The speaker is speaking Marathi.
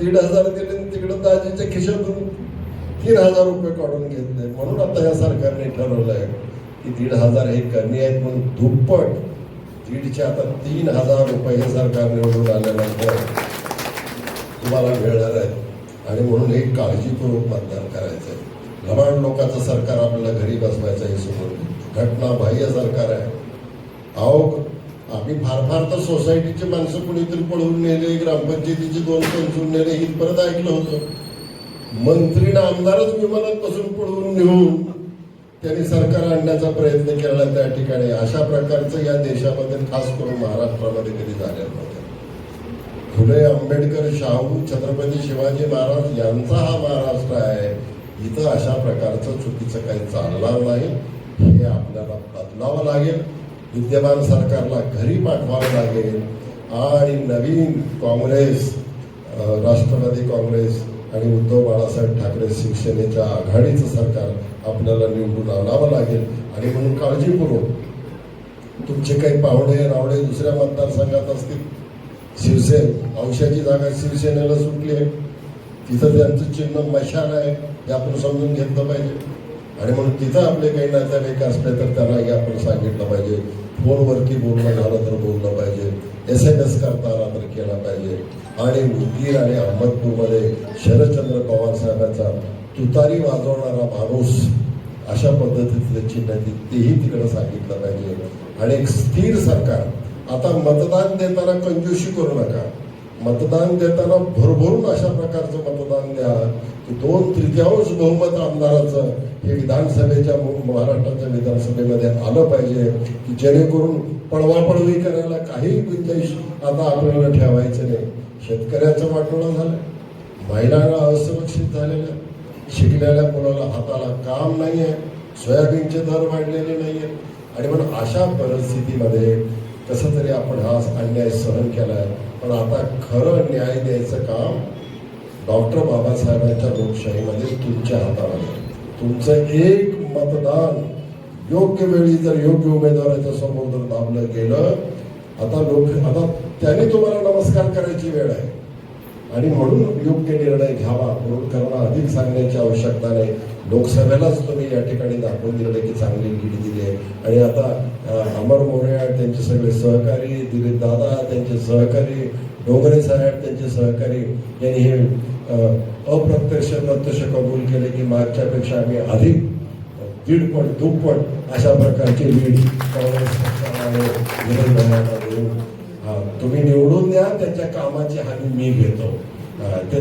दीड हजार दिले तिकडं दाजीच्या खिशातून तीन हजार रुपये काढून घेतले म्हणून आता या सरकारने ठरवलंय की दीड हजार हे कमी आहेत म्हणून दुप्पट दीडचे आता तीन हजार रुपये हे सरकार निवडून आल्यानंतर तुम्हाला मिळणार आहेत आणि म्हणून एक काळजीपूर्वक मतदान करायचं आहे लबाड लोकांचं सरकार आपल्याला घरी बसवायचं आहे समोर घटना बाह्य सरकार आहे. अहो आम्ही फार फार तर सोसायटीचे माणसं कुणीतरी पळवून नेले ग्रामपंचायतीचे दोन पंचून नेले परत ऐकलं होतं. मंत्रीनं आमदारच विमानात बसून पळवून नेऊन त्यांनी सरकार आणण्याचा प्रयत्न केला त्या ठिकाणी. अशा प्रकारचं या देशामध्ये खास करून महाराष्ट्रामध्ये कधी झालेलं नव्हतं. फुले आंबेडकर शाहू छत्रपती शिवाजी महाराज यांचा हा महाराष्ट्र आहे. इथं अशा प्रकारचं चुकीचं काही चालणार नाही. हे आपल्याला बदलावं लागेल. विद्यमान सरकारला घरी पाठवावं लागेल. आणि नवीन काँग्रेस राष्ट्रवादी काँग्रेस आणि उद्धव बाळासाहेब ठाकरे शिवसेनेच्या आघाडीचं सरकार आपल्याला निवडून आणावं लागेल. आणि म्हणून काळजीपूर्वक तुमचे काही पाहुणे रावडे दुसऱ्या मतदारसंघात असतील. शिवसेन अंशाची जागा शिवसेनेला सुटली आहे. तिथं त्यांचं चिन्ह मशाल आहे. हे आपण समजून घेतलं पाहिजे. आणि म्हणून तिथं आपले काही नातेवाईक असले तर त्यालाही आपण सांगितलं पाहिजे. फोनवरती बोलणं झालं तर बोललं पाहिजे. एस एम एस करता आला तर केला पाहिजे. आणि उदगीर आणि अहमदपूरमध्ये शरदचंद्र पवार साहेबांचा तुतारी वाजवणारा माणूस अशा पद्धतीतले चिन्ह तेही तिकडं सांगितलं पाहिजे. आणि एक स्थिर सरकार. आता मतदान देताना कंजूशी करू नका. मतदान देताना भरभरून अशा प्रकारचं मतदान द्या. की दोन तृतीयांश बहुमत आमदाराचं हे विधानसभेच्या महाराष्ट्राच्या विधानसभेमध्ये आलं पाहिजे. की जेणेकरून पळवापळवी करायला काही गुंजाईश आता आपल्याला ठेवायचं नाही. शेतकऱ्याचं वाटोळं झालं. महिलांना असुरक्षित झालेल्या शिकलेल्या मुलाला हाताला काम नाही आहे सोयाबीनचे दर वाढलेले नाही आहेत आणि म्हणून अशा परिस्थितीमध्ये कसं तरी आपण हा अन्याय सहन केलाय. पण आता खरं न्याय द्यायचं काम डॉक्टर बाबासाहेबांच्या लोकशाहीमध्ये तुमच्या हातामध्ये तुमचं एक मतदान योग्य वेळी जर योग्य उमेदवाराच्या समोर जर दाबलं गेलं आता लोक आता त्याने तुम्हाला नमस्कार करायची वेळ आहे. आणि म्हणून योग्य निर्णय घ्यावा म्हणून करणं अधिक सांगण्याची आवश्यकता नाही. लोकसभेलाच तुम्ही या ठिकाणी दाखवून दिलेलं की चांगली लीड दिली आहे. आणि आता अमर त्यांचे सगळे सहकारी दिलीप दादा त्यांचे सहकारी डोंगरे साहेब त्यांचे सहकारी यांनी हे अप्रत्यक्ष प्रत्यक्ष कबूल केले की मागच्यापेक्षा आम्ही अधिक दीडपट दुप्पट अशा प्रकारची लीड काँग्रेस पक्षाला देऊ तुम्ही निवडून द्या त्याच्या कामाची हानी मी घेतो. ते